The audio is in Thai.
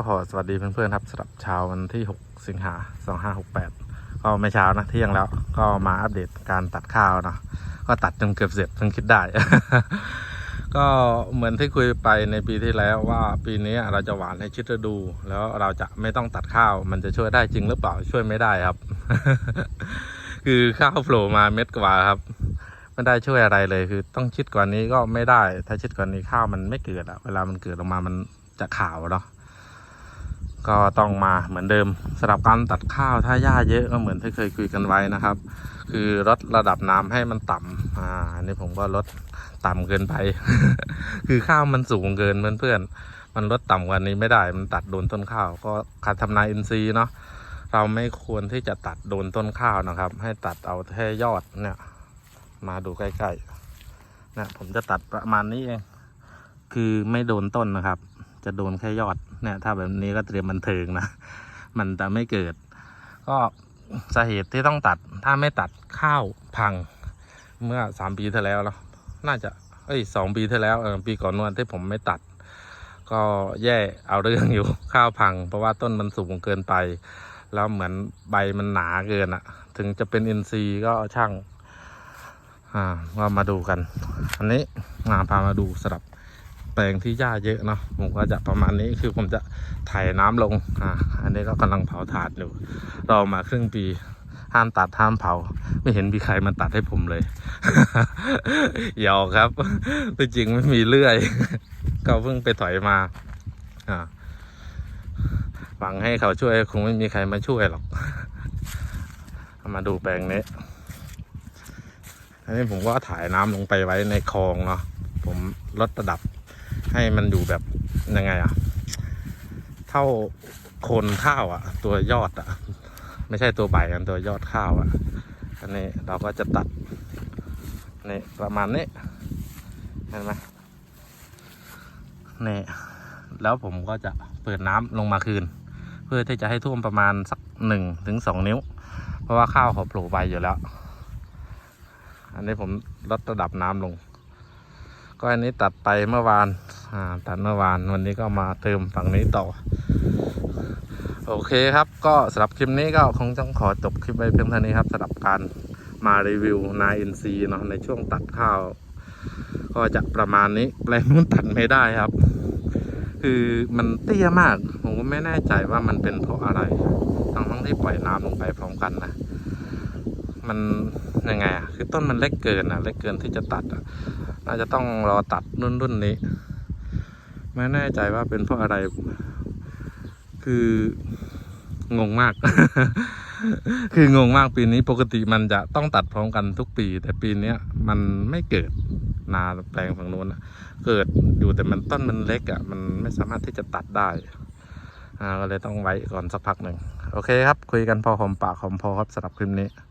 ก็ขอสวัสดีเพื่อนๆครับสำหรับเช้าวันที่ 6 สิงหา2568 ก็ไม่เช้านะเที่ยงแล้วก็มาอัปเดตการตัดข้าวเนาะก็ตัดจนเกือบเสร็จเพิ่งคิดได้ ก็เหมือนที่คุยไปในปีที่แล้วว่าปีนี้เราจะหวานให้ชิดฤดู แล้วเราจะไม่ต้องตัดข้าว มันจะช่วยได้จริงหรือเปล่าช่วยไม่ได้ครับ คือข้าวโผล่มาเม็ดกว่าครับไม่ได้ช่วยอะไรเลยคือ ต้องชิดกว่านี้ก็ไม่ได้ ถ้าชิดกว่านี้ข้าวมันไม่เกิดอะเวลามันเกิดออกมามันจะขาวเนาะ ก็ต้องมาเหมือนเดิมสำหรับการตัดข้าวถ้าหญ้าเยอะก็เหมือนที่เคยคุยกันไว้นะครับ คือลดระดับน้ำให้มันต่ำอ่าอันนี้ผมก็ลดต่ำเกินไป คือข้าวมันสูงเกินเพื่อนๆมันลดต่ำกว่านี้ไม่ได้มันตัดโดนต้นข้าว ก็การทำนาอินทรีย์เนาะเราไม่ควรที่จะตัดโดนต้นข้าวนะครับ ให้ตัดเอาแค่ยอดเนี่ย มาดูใกล้ๆนะผมจะตัดประมาณนี้เอง คือไม่โดนต้นนะครับ จะโดนแค่ยอด เนี่ยถ้าแบบนี้ก็เตรียมบันเทิงนะ มันจะไม่เกิด ก็สาเหตุที่ต้องตัดถ้าไม่ตัดข้าวพัง เมื่อสามปีที่แล้วเนาะน่าจะเอ้ยสองปีที่แล้วเออปีก่อนนวนที่ผมไม่ตัด ก็แย่เอาเรื่องอยู่ข้าวพัง เพราะว่าต้นมันสูงเกินไป แล้วเหมือนใบมันหนาเกินอะถึงจะเป็นอินทรีย์ก็ช่างอ่าก็มาดูกัน อันนี้มาพามาดูสลับ ปลงที่หญ้าเยอะเนาะผมก็จะประมาณนี้คือผมจะถ่ายน้ำลงอ่าอันนี้ก็กำลังเผาถ่านอยู่รอมาครึ่งปีห้ามตัดห้ามเผา ไม่เห็นมีใครมาตัดให้ผมเลยหยอกครับที่จริงไม่มีเลื่อยก็เพิ่งไปถอยมาอ่าหวังให้เขาช่วยคงไม่มีใครมาช่วยหรอก มาดูแปลงนี้ อันนี้ผมก็ถ่ายน้ำลงไปไว้ในคลองเนาะ ผมลดระดับ ให้มันอยู่แบบยังไงอะเท่าโคนข้าวอะตัวยอดอะไม่ใช่ตัวใบกันตัวยอดข้าวอะอันนี้เราก็จะตัดนี่ประมาณนี้เห็นไหมนี่แล้วผมก็จะเปิดน้ำลงมาคืน เพื่อที่จะให้ท่วมประมาณสักหนึ่งถึงสองนิ้ว เพราะว่าข้าวเขาโผล่ใบอยู่แล้ว อันนี้ผมลดระดับน้ำลง ก็อันนี้ตัดไปเมื่อวาน ตัดเมื่อวานวันนี้ก็มาเติมฝั่งนี้ต่อ โอเคครับก็สำหรับคลิปนี้ก็คงต้องขอจบคลิปไว้เพียงเท่านี้ครับสำหรับการมารีวิวนาอินซีเนาะในช่วงตัดข้าว ก็จะประมาณนี้แปลงนู้นตัดไม่ได้ครับ คือมันเตี้ยมาก ผมก็ไม่แน่ใจว่ามันเป็นเพราะอะไร ทั้งทั้งที่ปล่อยน้ำลงไปพร้อมกันนะมันยังไงอะคือต้นมันเล็กเกินอะ เล็กเกินที่จะตัดอะ น่าจะต้องรอตัดรุ่นรุ่นนี้ ไม่แน่ใจว่าเป็นเพราะอะไร คืองงมาก คืองงมากปีนี้ปกติมันจะต้องตัดพร้อมกันทุกปี แต่ปีเนี้ยมันไม่เกิดนาแปลงฝั่งนู้นเกิดอยู่แต่มันต้นมันเล็กอะ มันไม่สามารถที่จะตัดได้อ่าก็เลยต้องไว้ก่อนสักพักหนึ่ง โอเคครับ คุยกันพอหอมปากหอมคอครับสำหรับคลิปนี้